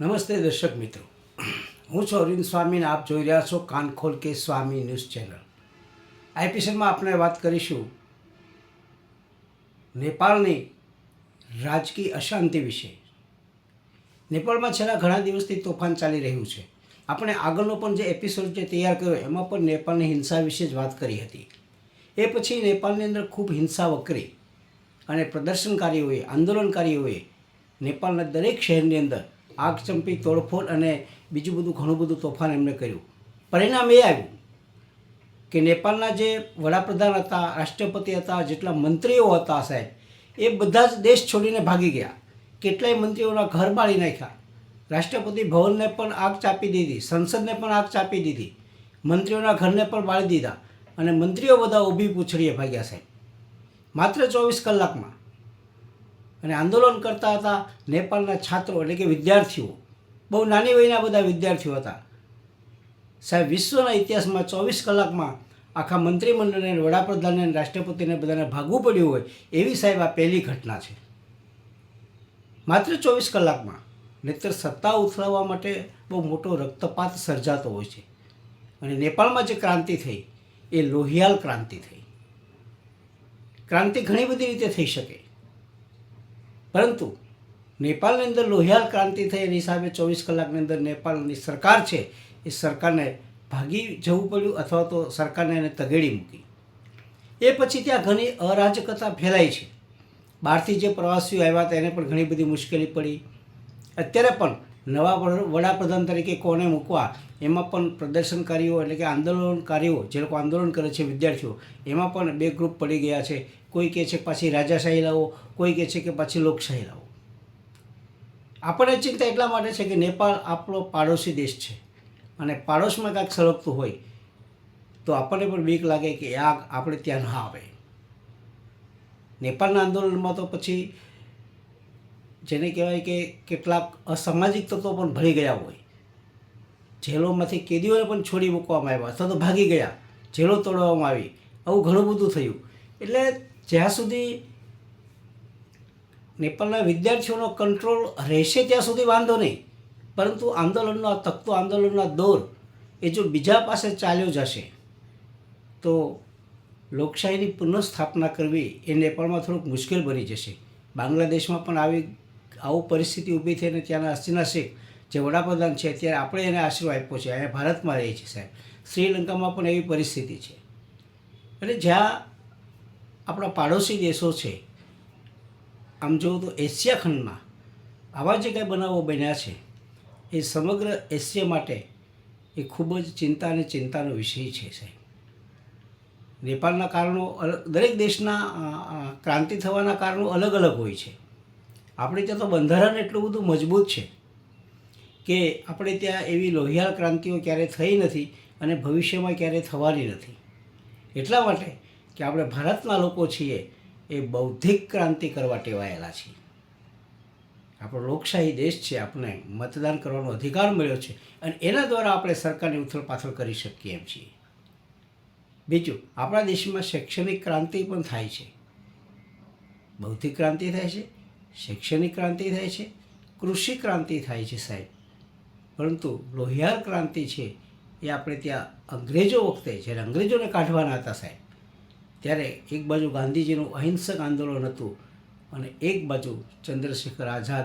નમસ્તે દર્શક મિત્રો. હું છું અરવિંદ સ્વામીને આપ જોઈ રહ્યા છો કાનખોલ કે સ્વામી ન્યૂઝ ચેનલ. આ એપિસોડમાં આપણે વાત કરીશું નેપાળની રાજકીય અશાંતિ વિશે. નેપાળમાં છેલ્લા ઘણા દિવસથી તોફાન ચાલી રહ્યું છે. આપણે આગળનો પણ જે એપિસોડ જે તૈયાર કર્યો એમાં પણ નેપાળની હિંસા વિશે જ વાત કરી હતી. એ પછી નેપાળની અંદર ખૂબ હિંસા વકરી અને પ્રદર્શનકારીઓએ, આંદોલનકારીઓએ નેપાળના દરેક શહેરની અંદર આગ ચંપી, તોડફોડ અને બીજું બધું ઘણું બધું તોફાન એમણે કર્યું. પરિણામ એ આવ્યું કે નેપાળના જે વડાપ્રધાન હતા, રાષ્ટ્રપતિ હતા, જેટલા મંત્રીઓ હતા સાહેબ, એ બધા જ દેશ છોડીને ભાગી ગયા. કેટલાય મંત્રીઓના ઘર બાળી નાખ્યા. રાષ્ટ્રપતિ ભવનને પણ આગ ચાપી દીધી, સંસદને પણ આગ ચાપી દીધી, મંત્રીઓના ઘરને પણ બાળી દીધા અને મંત્રીઓ બધા ઊભી પૂછડીએ ભાગ્યા સાહેબ. માત્ર ચોવીસ કલાકમાં અને આંદોલન કરતા હતા નેપાળના છાત્રો એટલે કે વિદ્યાર્થીઓ. બહુ નાની વયના બધા વિદ્યાર્થીઓ હતા. સાહેબ, વિશ્વના ઇતિહાસમાં ચોવીસ કલાકમાં આખા મંત્રીમંડળને વડાપ્રધાનને રાષ્ટ્રપતિને બધાને ભાગવું પડ્યું હોય એવી સાહેબ આ પહેલી ઘટના છે. માત્ર ચોવીસ કલાકમાં, નહીતર સત્તા ઉથલાવવા માટે બહુ મોટો રક્તપાત સર્જાતો હોય છે. અને નેપાળમાં જે ક્રાંતિ થઈ, એ લોહિયાલ ક્રાંતિ થઈ. ક્રાંતિ ઘણી બધી રીતે થઈ શકે. પરંતુ નેપાળની અંદર લોહિયાલ ક્રાંતિ થઈ એની હિસાબે ચોવીસ કલાકની અંદર નેપાળની સરકાર છે, એ સરકારને ભાગી જવું પડ્યું અથવા તો સરકારને એને તગેડી મૂકી. એ પછી ત્યાં ઘણી અરાજકતા ફેલાઈ છે. બહારથી જે પ્રવાસીઓ આવ્યા હતા, એને પણ ઘણી બધી મુશ્કેલી પડી. અત્યારે પણ નવા વડાપ્રધાન તરીકે કોને મૂકવા, એમાં પણ પ્રદર્શનકારીઓ એટલે કે આંદોલનકારીઓ, જે લોકો આંદોલન કરે છે વિદ્યાર્થીઓ, એમાં પણ બે ગ્રુપ પડી ગયા છે. કોઈ કહે છે પાછી રાજાશાહી લાવો, કોઈ કહે છે કે પાછી લોકશાહી લાવો. આપણને ચિંતા એટલા માટે છે કે નેપાળ આપણો પાડોશી દેશ છે. અને પાડોશમાં કાંઈક સળગતું હોય, તો આપણને પણ બીક લાગે કે આ આપણે ત્યાં ના આવે. નેપાળના આંદોલનમાં તો પછી જેને કહેવાય કે કેટલાક અસામાજિક તત્વો પણ ભળી ગયા હોય. જેલોમાંથી કેદીઓને પણ છોડી મૂકવામાં આવ્યા અથવા તો ભાગી ગયા, જેલો તોડવામાં આવી. આવું ઘણું બધું થયું. એટલે જ્યાં સુધી નેપાળના વિદ્યાર્થીઓનો કંટ્રોલ રહેશે ત્યાં સુધી વાંધો નહીં. પરંતુ આંદોલનનો આ તત્વ, આંદોલનનો દોર એ જો બીજા પાસે ચાલ્યો જશે, તો લોકશાહીની પુનઃસ્થાપના કરવી એ નેપાળમાં થોડુંક મુશ્કેલ બની જશે. બાંગ્લાદેશમાં પણ આવી આવું પરિસ્થિતિ ઊભી થઈને ત્યાંના હસીના શેખ જે વડાપ્રધાન છે અત્યારે આપણે એને આશરો આપ્યો છે, અહીંયા ભારતમાં રહે છે સાહેબ. શ્રીલંકામાં પણ એવી પરિસ્થિતિ છે. એટલે જ્યાં આપણા પાડોશી દેશો છે. આમ જોવું તો એશિયા ખંડમાં આવા જે કાંઈ બનાવો બન્યા છે, એ સમગ્ર એશિયા માટે એ ખૂબ જ ચિંતા અને ચિંતાનો વિષય છે સાહેબ. નેપાળના કારણો અલગ દરેક દેશના ક્રાંતિ થવાના કારણો અલગ અલગ હોય છે. આપણે ત્યાં તો બંધારણ એટલું બધું મજબૂત છે કે આપણે ત્યાં એવી લોહિયાળ ક્રાંતિઓ ક્યારેય થઈ નથી અને ભવિષ્યમાં ક્યારેય થવાની નથી. એટલા માટે કે આપણે ભારતના લોકો છીએ એ બૌદ્ધિક ક્રાંતિ કરવા ટેવાયેલા છીએ. આપણો લોકશાહી દેશ છે આપણે મતદાન કરવાનો અધિકાર મળ્યો છે અને એના દ્વારા આપણે સરકારની ઉથલપાથલ કરી શકીએ એમ છીએ. બીજું, આપણા દેશમાં શૈક્ષણિક ક્રાંતિ પણ થાય છે. બૌદ્ધિક ક્રાંતિ થાય છે, શૈક્ષણિક ક્રાંતિ થાય છે, કૃષિ ક્રાંતિ થાય છે સાહેબ. પરંતુ લોહિયાર ક્રાંતિ છે એ આપણે ત્યાં અંગ્રેજો વખતે, જ્યારે અંગ્રેજોને કાઢવાના હતા સાહેબ ત્યારે એક બાજુ ગાંધીજીનું અહિંસક આંદોલન હતું અને એક બાજુ ચંદ્રશેખર આઝાદ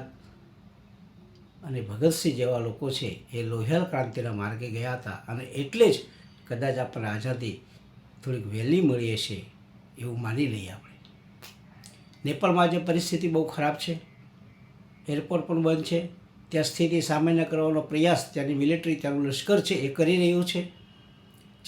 અને ભગતસિંહ જેવા લોકો છે એ લોહિયાલ ક્રાંતિના માર્ગે ગયા હતા. અને એટલે જ કદાચ આપણને આઝાદી થોડીક વહેલી મળી હશે એવું માની લઈએ આપણે. નેપાળમાં જે પરિસ્થિતિ બહુ ખરાબ છે. એરપોર્ટ પણ બંધ છે. ત્યાં સ્થિતિ સામાન્ય કરવાનો પ્રયાસ, ત્યાંની મિલિટરી, ત્યાંનું લશ્કર છે એ કરી રહ્યું છે.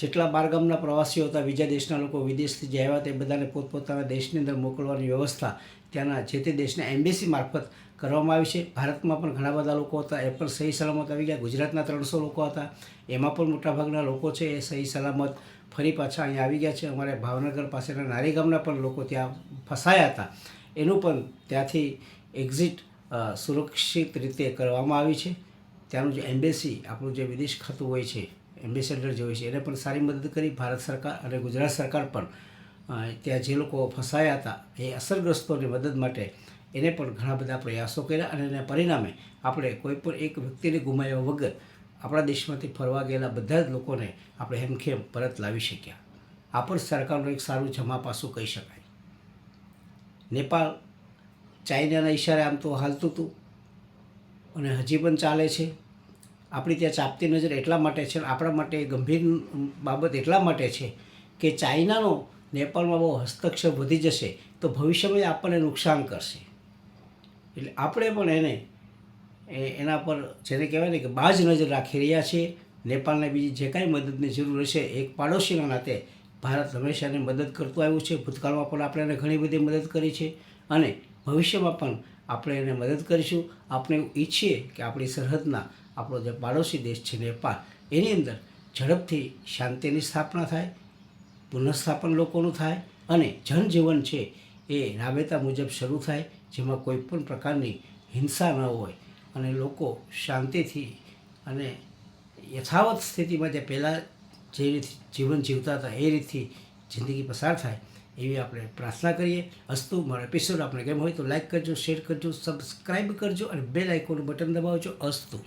જેટલા બારગામના પ્રવાસીઓ હતા, બીજા દેશના લોકો વિદેશથી જે આવ્યા તે બધાને પોતપોતાના દેશની અંદર મોકલવાની વ્યવસ્થા ત્યાંના જે તે દેશના એમ્બેસી મારફત કરવામાં આવી છે. ભારતમાં પણ ઘણા બધા લોકો હતા, એ પણ સહી સલામત આવી ગયા. ગુજરાતના ત્રણસો લોકો હતા, એમાં પણ મોટાભાગના લોકો છે એ સહી સલામત ફરી પાછા અહીંયા આવી ગયા છે. અમારે ભાવનગર પાસેના નારી ગામના પણ લોકો ત્યાં ફસાયા હતા. એનું પણ ત્યાંથી એક્ઝિટ સુરક્ષિત રીતે કરવામાં આવી છે. ત્યાંનું જે એમ્બેસી, આપણું જે વિદેશ ખાતું હોય છે એમ્બેસેડર જે હોય છે. એને પણ સારી મદદ કરી. ભારત સરકાર અને ગુજરાત સરકાર પણ ત્યાં જે લોકો ફસાયા હતા, એ અસરગ્રસ્તોની મદદ માટે એને પણ ઘણા બધા પ્રયાસો કર્યા અને એના પરિણામે આપણે કોઈ પણ એક વ્યક્તિને ગુમાવ્યા વગર આપણા દેશમાંથી ફરવા ગયેલા બધા જ લોકોને આપણે હેમખેમ પરત લાવી શક્યા. આ પણ સરકારનું એક સારું જમા પાસું કહી શકાય. નેપાળ, ચાઇનાના ઈશારે આમ તો હાલતું હતું અને હજી પણ ચાલે છે. આપણી ત્યાં ચાપતી નજર એટલા માટે છે, આપણા માટે ગંભીર બાબત એટલા માટે છે કે ચાઇનાનો નેપાળમાં બહુ હસ્તક્ષેપ વધી જશે તો ભવિષ્યમાં આપણને નુકસાન કરશે. એટલે આપણે પણ એને એના પર જેને કહેવાય ને કે બાજ નજર રાખી રહ્યા છીએ. નેપાળને બીજી જે કાંઈ મદદની જરૂર હશે, એક પાડોશીના નાતે ભારત હંમેશાને મદદ કરતું આવ્યું છે. ભૂતકાળમાં પણ આપણે એને ઘણી બધી મદદ કરી છે અને ભવિષ્યમાં પણ આપણે એને મદદ કરીશું. આપણે એવું ઈચ્છીએ કે આપણી સરહદના આપણો જે પાડોશી દેશ છે નેપાળ, એની અંદર ઝડપથી શાંતિની સ્થાપના થાય, પુનઃસ્થાપન લોકોનું થાય અને જનજીવન છે એ રાબેતા મુજબ શરૂ થાય, જેમાં કોઈ પણ પ્રકારની હિંસા ન હોય અને લોકો શાંતિથી અને યથાવત સ્થિતિમાં જે પહેલાં જે રીતે જીવન જીવતા હતા, એ રીતથી જિંદગી પસાર થાય, એવી આપણે પ્રાર્થના કરીએ. અસ્તુ, મારો એપિસોડ આપણે કેમ હોય તો લાઇક કરજો શેર કરજો સબસ્ક્રાઈબ કરજો અને બેલ આઇકોનનું બટન દબાવજો. અસ્તુ.